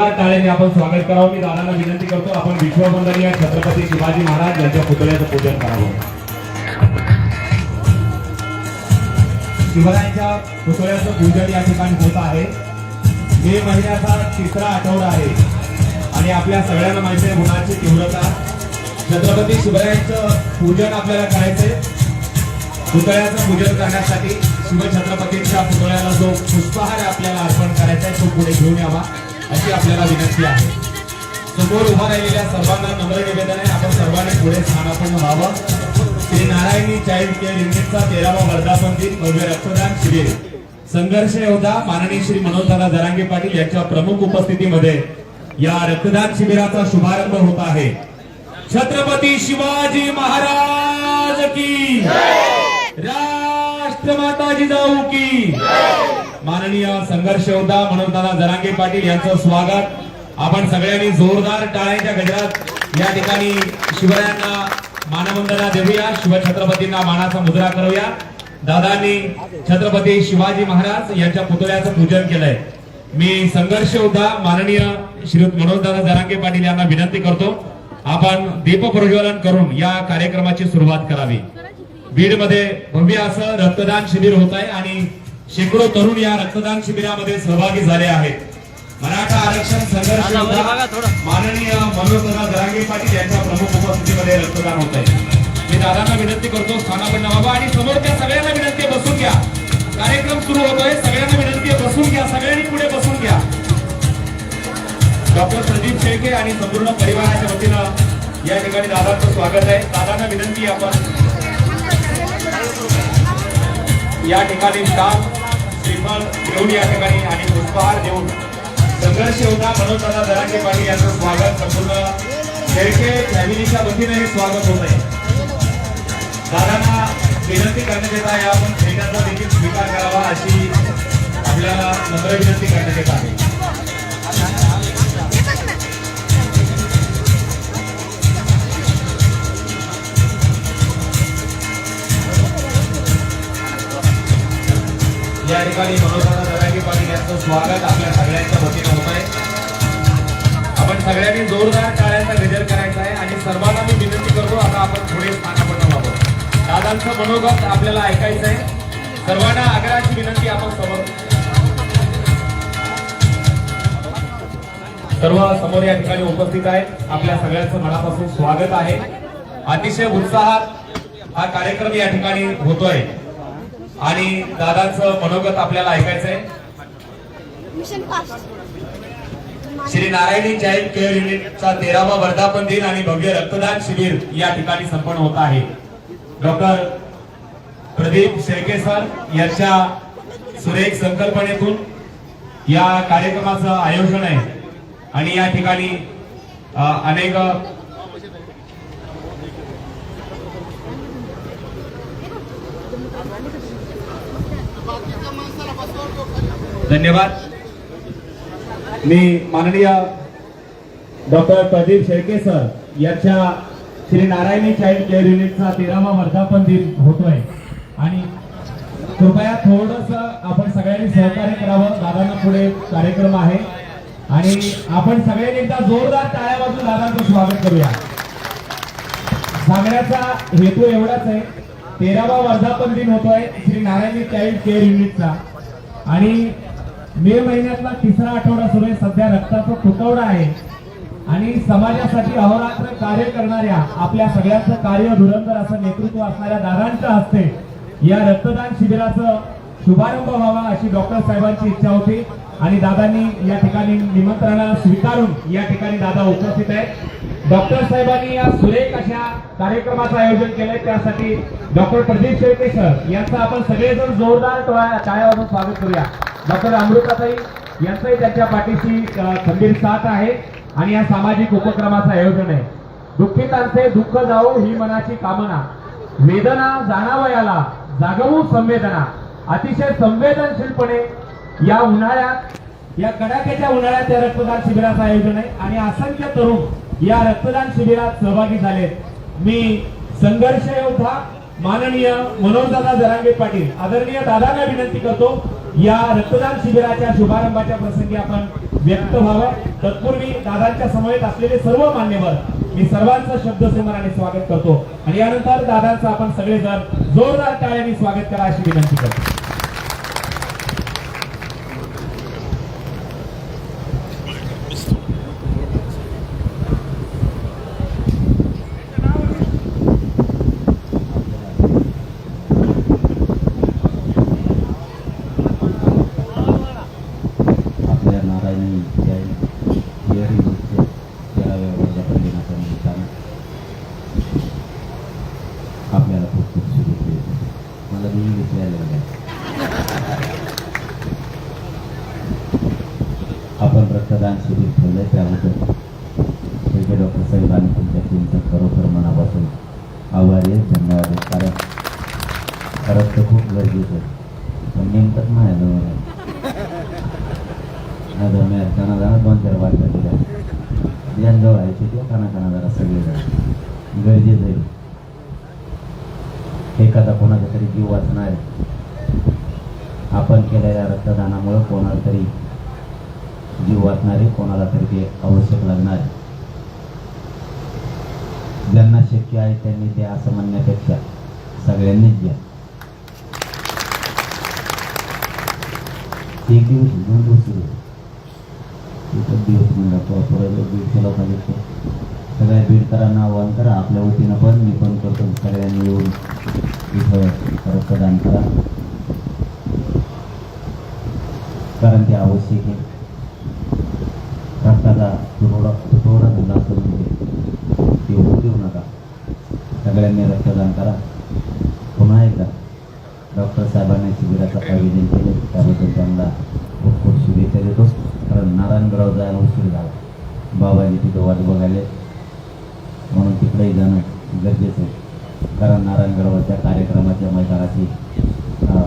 जोरदार टाळ्याने आपण स्वागत करावं. मी दादांना विनंती करतो आपण विश्ववंदनीय छत्रपती शिवाजी महाराज यांच्या पुतळ्याचं पूजन करावं. शिवरायांच्या पुतळ्याचं पूजन या ठिकाणी होत आहे. मे महिन्याचा तिसरा आठवडा आहे. आणि आपल्या सगळ्यांना माहिती आहे उन्हाची तीव्रता. छत्रपती शिवरायांचं पूजन आपल्याला करायचंय. पुतळ्याचं पूजन करण्यासाठी शिवछत्रपतींच्या पुतळ्याला जो पुष्पहार आपल्याला अर्पण करायचा आहे तो पुढे घेऊन यावा. अशी आपल्याला विनंती आहे. समोर उभा राहिलेल्या सर्वांना नम्र निवेदन आहे. आपण सर्वांनी पुढे स्थानापन्न व्हावं. श्री नारायणी चाइल्ड केअर युनिटचा तेरावा वर्धापन दिन भव्य रक्तदान शिबिर. संघर्ष योद्धा माननीय श्री मनोजदादा जरांगे पाटील यांच्या प्रमुख उपस्थितीमध्ये या रक्तदान शिबिराचा शुभारंभ होत आहे. छत्रपती शिवाजी महाराज की राष्ट्रमाता जिजाऊ की माननीय संघर्ष योद्धा मनोजदादा जरांगे पाटील यांचं स्वागत. आपण सगळ्यांनी जोरदार टाळ्यांच्या गजरात या ठिकाणी शिवरायांना मानवंदना देऊया. शिवछत्रपतींना मानाचा मुद्रा करूया. दादांनी छत्रपती शिवाजी महाराज यांच्या पुतळ्याचं पूजन केलंय. मी संघर्ष योद्धा माननीय श्री मनोजदादा जरांगे पाटील यांना विनंती करतो. आपण दीप प्रज्वलन करून या कार्यक्रमाची सुरुवात करावी. बीडमध्ये भव्य असं रक्तदान शिबिर होत आहे आणि शेकडो तरुण या रक्तदान शिबिरामध्ये सहभागी झाले आहेत. मराठा आरक्षण संघर्ष माननीय मनोजदादा जरांगे पाटील यांच्या प्रमुख उपस्थितीमध्ये रक्तदान होत आहे. मी दादांना विनंती करतो स्थानापन्न व्हावा आणि समोरच्या सगळ्यांना विनंती बसून घ्या. कार्यक्रम सुरू होतोय सगळ्यांना विनंती बसून घ्या सगळ्यांनी पुढे बसून घ्या. डॉक्टर प्रदीप शेळके आणि संपूर्ण परिवाराच्या वतीनं या ठिकाणी दादांचं स्वागत आहे. दादांना विनंती आपण या ठिकाणी काम निर्माण घेऊन या ठिकाणी आणि पुष्पहार देऊन संघर्ष योद्धा मनोजदादा दरांगे पाटील यांचं स्वागत. संपूर्ण शेळके फॅमिलीच्या वतीने हे स्वागत होत आहे. दादांना विनंती करण्यात येत आहे आपण भेटांचा देखील स्वीकार करावा अशी आपल्याला नम्र विनंती करण्यात येत आहे. या ठिकाणी मनोजदादा जरांगे पाटील यांचं स्वागत आपल्या सगळ्यांच्या वतीनं होत आहे. आपण सगळ्यांनी जोरदार टाळ्यांचा गजर करायचा आहे आणि सर्वांना मी विनंती करतो आता आपण थोडे स्थानापन्न आहोत. दादांचं मनोगत आपल्याला ऐकायचं आहे. सर्वांना आग्रहाची विनंती आपण समोर सर्व समोर या ठिकाणी उपस्थित आहेत. आपल्या सगळ्यांचं मनापासून स्वागत आहे. अतिशय उत्साहात हा कार्यक्रम या ठिकाणी होतोय. आणि दादांचं मनोगत आपल्याला ऐकायचं आहे mission fast Shri Narayani child care युनिटचा तेरावा वर्धापन दिन आणि भव्य रक्तदान शिबिर या ठिकाणी संपन्न होत आहे. डॉक्टर प्रदीप शेळके सर यांच्या सुरेख संकल्पनेतून या कार्यक्रमाचं आयोजन आहे. आणि या ठिकाणी अनेक धन्यवाद. मी माननीय डॉक्टर प्रदीप शेळके सर यांच्या श्री नारायणी चाइल्ड केअर युनिटचा तेरावा वर्धापन दिन होतोय. आणि कृपया थोडस आपण सगळ्यांनी सहकार्य करावं. दादांना पुढे कार्यक्रम आहे. आणि आपण सगळ्यांनी एकदा जोरदार टाळ्या वाजून दादांचं स्वागत करूया. सांगण्याचा हेतू एवढाच आहे. तेरावा वर्धापन दिन होतोय. श्री नारायणी चाइल्ड केअर युनिटचा. आणि मे महिन्यातला तिसरा आठवडा सुरू आहे. सध्या रक्ताचा तुटवडा आहे. आणि समाजासाठी अहोरात्र कार्य करणाऱ्या आपल्या सगळ्यांचं कार्य धुरंधर असं नेतृत्व असणाऱ्या दादांच्या हस्ते या रक्तदान शिबिराचं शुभारंभ व्हावा अशी डॉक्टर साहेबांची इच्छा होती. आणि दादांनी या ठिकाणी निमंत्रणाला स्वीकारून या ठिकाणी दादा उपस्थित आहेत. डॉक्टर साहेबांनी या सुरेख अशा कार्यक्रमाचं आयोजन केलंय. त्यासाठी डॉक्टर प्रदीप शेळके सर यांचं आपण सगळेजण जोरदार टाळ्या वाजून स्वागत करूया. डॉक्टर अमृताताई यांचंही त्यांच्या पाठीशी खंबीर साथ आहे आणि या सामाजिक उपक्रमाचं आयोजन आहे. दुःखितांचे दुःख जाऊ ही मनाची कामना. वेदना जाणावयाला जागवू संवेदना. अतिशय संवेदनशीलपणे या उन्हाळ्यात या कडाक्याच्या उन्हाळ्यात या रक्तदान शिबिराचं आयोजन आहे. आणि असंख्य तरुण या रक्तदान शिबिरात सहभागी झाले. मी संघर्ष योद्धा माननीय मनोजदादा जरांगे पाटील आदरणीय दादांना विनंती करतो या रक्तदान शिबिराच्या शुभारंभाच्या प्रसंगी आपण व्यक्त व्हावं. तत्पूर्वी दादांच्या समवेत असलेले सर्व मान्यवर मी सर्वांचं शब्दसुमराने स्वागत करतो. आणि यानंतर दादांचं आपण सगळेजण जोरदार टाळ्यांनी स्वागत करा अशी विनंती करतो आपल्या नारायणी जय हिअरिंग बुकचे तेराव्या वर्धापन दिनाच्या निमित्तानं आपल्याला खूप खूप शुभेच्छा देतो मला मी विचारलेलं आहे आपण रक्तदान शिबिर ठेवलं त्याबद्दल. शेवटी डॉक्टर साहेब आणि तुमच्या टीमचं खरोखर मनापासून आभारी आहे धन्यवाद. आहे कारण रक्त खूप गरजेचं आहे. पण नेमकंच नाही जवळ आहे दरम्यान त्यांना जाणार दोन चार बाटल्या दिल्या. ज्यांजवळ आहे ते खाना हो, खाना जरा सगळे जण. गरजेचं आहे. एखादा कोणाचा तरी जीव वाचणार आहे. आपण केलेल्या रक्तदानामुळं कोणाला तरी जीव वाचणारे कोणाला तरी ते आवश्यक लागणार. ज्यांना शक्य आहे त्यांनी ते असं म्हणण्यापेक्षा सगळ्यांनीच द्या एक दिवस, दोन दिवस एकच दिवस लोकांचे ते सगळ्या बीडकरांना आवाहन करा. आपल्या वतीनं पण मी पण करतो. सगळ्यांनी येऊन इथं रक्तदान करा. कारण ते आवश्यक आहे. एखादा तुटवडा तुटवडा धंदा करून घे ते होऊ देऊ नका सगळ्यांनी रक्तदान करा पुन्हा एकदा डॉक्टर साहेबांनी शिबिराचं आयोजन केलं त्याबद्दल त्यांना खूप खूप शुभेच्छा देतो कारण नारायणगडावर जायला उशीर झाला बाबाजी तिथं वाट बघायले म्हणून तिकडेही जाणं गरजेचं आहे कारण नारायणगडावरच्या कार्यक्रमाच्या मैदानाची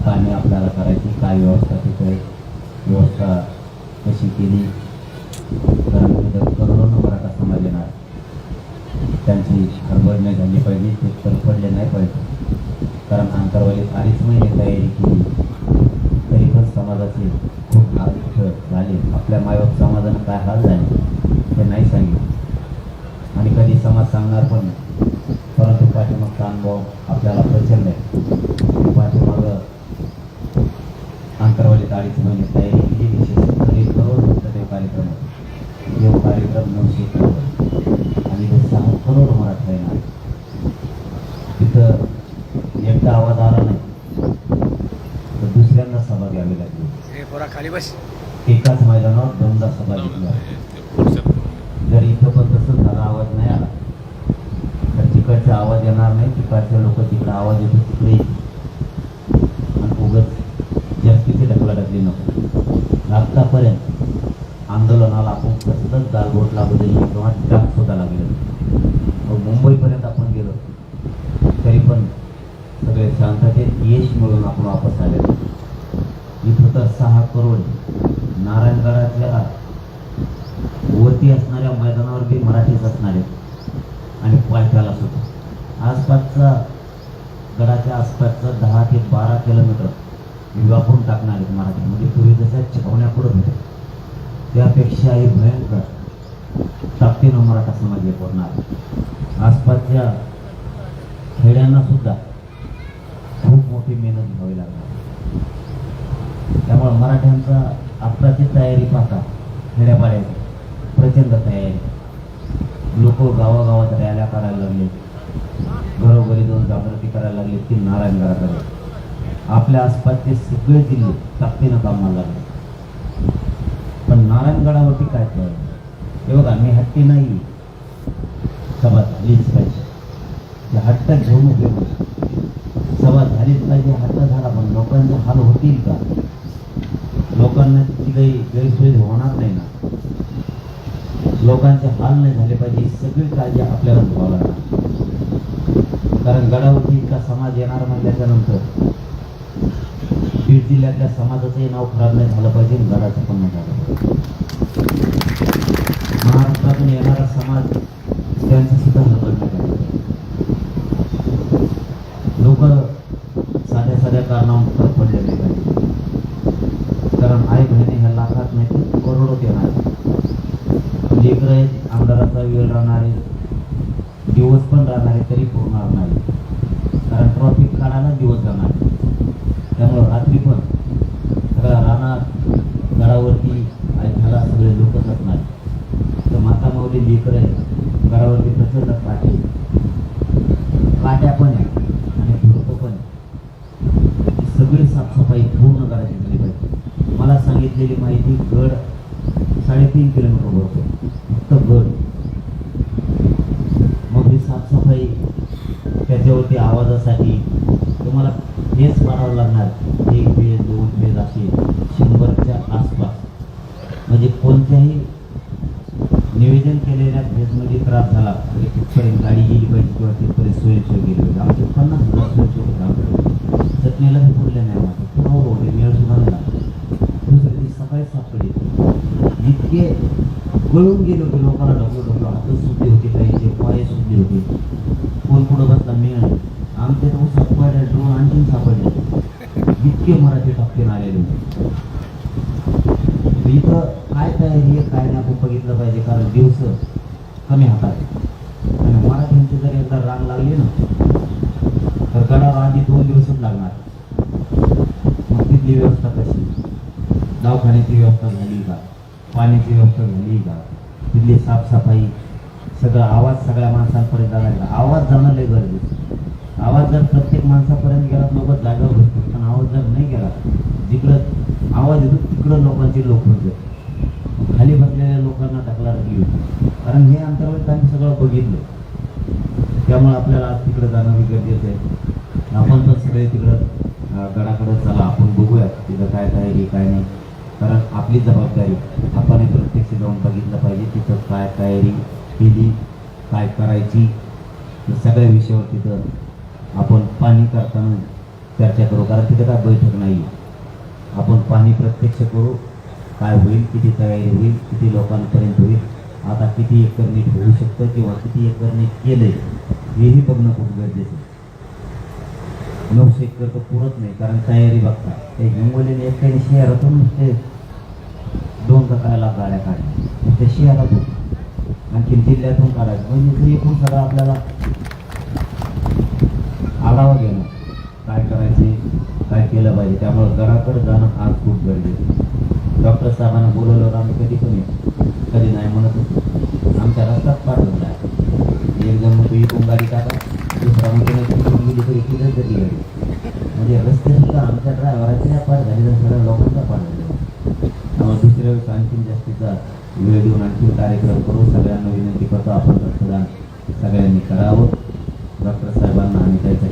कामे आपल्याला करायची काय व्यवस्था तिथे व्यवस्था कशी केली कारण तिथं मराठा समाज येणार त्यांची हडबड नाही झाली पाहिजे ते तडफडले नाही पाहिजे. कारण अंतरवालीत अडीच महिने तयारी केली तरी पण समाजाचे खूप हाल इथं झाले. आपल्या मायबाप समाजानं काय हाल झाले ते नाही सांगितलं. आणि कधी समाज सांगणार पण परंतु पाठीमागचा अनुभव आपल्याला प्रचंड आहे. पाठीमागं अंतरवालीत अडीच महिने तयारी केली विशेष तरी एक करोड कार्यक्रम जो कार्यक्रम नऊशे आणि ते सहा करोड मराठा येणार तिथं एकदा आवाज आला नाही तर दुसऱ्यांदा सभा घ्यावी लागली हे पोरा खाली बस. एकाच मैदानावर दोनदा सभा घेतल्या. जर इथं पण तसंच झाला आवाज नाही आला तर तिकडचा आवाज येणार नाही तिकडचे लोक तिकडे आवाज येतो तिकडे. आणि उगत जास्तीची ढकलाढकली नको. आत्तापर्यंत आंदोलनाला आपण कसलंच गालबोट लागू दिली किंवा डाग सुद्धा गेलो मग मुंबईपर्यंत आपण गेलो तरी पण सगळे शांततेत यश मिळून आपण वापस आले. इथं तर सहा करोड नारायणगडातल्या वरती असणाऱ्या मैदानावर बी मराठीच असणार आहेत. आणि पायथ्याला सुद्धा. आसपासचा गडाच्या आसपासचा दहा ते बारा किलोमीटर व्यापून टाकणार आहेत मराठी. म्हणजे पूर्वी जसं छावण्या पुढं होते त्यापेक्षाही भयंकर. ताकदीनं मराठा समाज एक होणार आसपासच्या खेड्यांना सुद्धा खूप मोठी मेहनत घ्यावी लागणार. त्यामुळे मराठ्यांचा आत्ताची तयारी पाहता खेड्यापाड्याची प्रचंड तयारी. लोक गावागावात रॅल्या करायला लागले. घरोघरी जाऊन जागृती करायला लागले की नारायणगडाकडे आपल्या आसपासचे सगळे जिल्हे ताकदीनं कामाला लागले. नारायणगडावरती काय कर हे बघा मी हट्टी नाही. सभा झालीच पाहिजे. हट्ट घेऊन उपयोग सभा झालीच पाहिजे हट्ट झाला पण लोकांचे हाल होतील का? लोकांना तिची काही गैरसोय होणार नाही ना? लोकांचे हाल नाही झाले पाहिजे सगळी काळजी आपल्याला घ्यावं लागणार. कारण गडावरती इतका समाज येणार म्हणल्याच्या नंतर बीड जिल्ह्यातल्या समाजाचंही नाव खराब नाही झालं पाहिजे घराचं पण नाही झालं पाहिजे. महाराष्ट्रातून येणारा समाज त्यांचं सुद्धा हलवलं नाही लोक साध्या साध्या कारणावर पडलेले पाहिजे लेकरं आहेत आमदाराचा वेळ राहणार आहे दिवस पण राहणार आहे तरी पुरणार नाही कारण ट्रॉफिक काढायला दिवस जाणार आहे. त्यामुळं रात्री पण सगळा राहणार गडावरती ऐकायला सगळे लोकच असणार तर माता माऊली लेकर आहे घरावरती प्रचंड काटे काट्या पण आहे आणि झुडपं पण आहे सगळी साफसफाई पूर्ण करायची झाली पाहिजे. मला सांगितलेली माहिती गड साडेतीन किलोमीटर भरतो फक्त गड. मग ही साफसफाई त्याच्यावरती आवाजासाठी तुम्हाला फेस मारावं लागणार. एक फेज दोन फेज असे शंभरच्या आसपास. म्हणजे कोणत्याही नियोजन केलेल्या फेजमध्ये त्रास झाला. तरी तिथपर्यंत गाडी गेली पाहिजे किंवा तिथपर्यंत स्वयंसेवक गेली पाहिजे? आमचे पन्नास हजार स्वयंसेवक होते. आमच्याकडे चटणीला हे पुरले नाही माझं हो, हो होते मेळ सुद्धा नाही लागला. दुसऱ्या दिवशी सकाळी सापडे जितके गळून गेले होते लोकांना ढकलो ढकलो हातच सुटले होते काहीचे पाय सुटले होते. कोण कुठं बसला मेळ आमच्या तो उसात ड्रोन आणखीन सापडले. जितके मराठी टाकून आलेले होते. इथं काय तयारी आहे काय नाही आपण बघितलं पाहिजे कारण दिवस कमी हातात आणि मराठ्यांची जर एकदा रांग लागली ना तर गडावर आधी दोन दिवसच लागणार. मग तिथली व्यवस्था कशी? दवाखान्याची व्यवस्था झाली का? पाण्याची व्यवस्था झाली का? तिथली साफसफाई सगळं आवाज सगळ्या माणसांपर्यंत जाणार का आवाज जाणं लय गरजेचं आवाज जर प्रत्येक माणसापर्यंत गेला लोक जागेवर बसतात पण आवाज जर नाही गेला जिकडं आवाज येतो तिकडं लोकांची लोक होते. खाली बसलेल्या लोकांना टाकला लागली होती. कारण हे अंतर्गत आम्ही सगळं बघितलं. त्यामुळे आपल्याला आज तिकडं जाणं बी गरजेचं आहे. आपण पण सगळे तिकडं गडाकडं चला आपण बघूया तिथं काय तयारी काय नाही. कारण आपली जबाबदारी आपण प्रत्यक्ष जाऊन बघितलं पाहिजे तिथं काय तयारी केली काय करायची. सगळ्या विषयावर तिथं आपण पाणी करताना चर्चा करू. कारण तिथं काय बैठक नाही आपण पाणी प्रत्यक्ष करू. काय होईल किती तयारी होईल किती लोकांपर्यंत होईल आता किती एकर नीट होऊ शकतं किंवा किती एकर नीट केलंय हेही बघणं खूप गरजेचं नऊशे एकर तर पुरत नाही कारण तयारी बघता. ते हिंगोलीने एक शहरातून ते दोन का गाड्या काढल्या. ते शहरातून. आणखी जिल्ह्यातून काढायचं. म्हणजे ते एकूण सगळं आपल्याला आढावा घेणं. काय करायचे काय केलं पाहिजे? त्यामुळे घराकडे जाणं आज खूप गरजेचं आहे. डॉक्टर साहेबांना बोलवल्यावर आम्ही कधी पण कधी नाही म्हणत होतो. आमच्या रस्त्यात पार नाही एक जण म्हणतो इथून गाडी टाका दुसरा म्हणतो गेली गाडी म्हणजे रस्ते सुद्धा आमच्या ड्रायव्हराच्या पार झाले तर सगळ्या लोकांचा पार झाले त्यामुळे दुसऱ्या वेळेस आणखीन जास्तीचा वेळ देऊन आणखी कार्यक्रम करू. सगळ्यांना विनंती करतो आपण रक्तदान सगळ्यांनी करावं. डॉक्टर साहेबांना आम्ही त्याच्या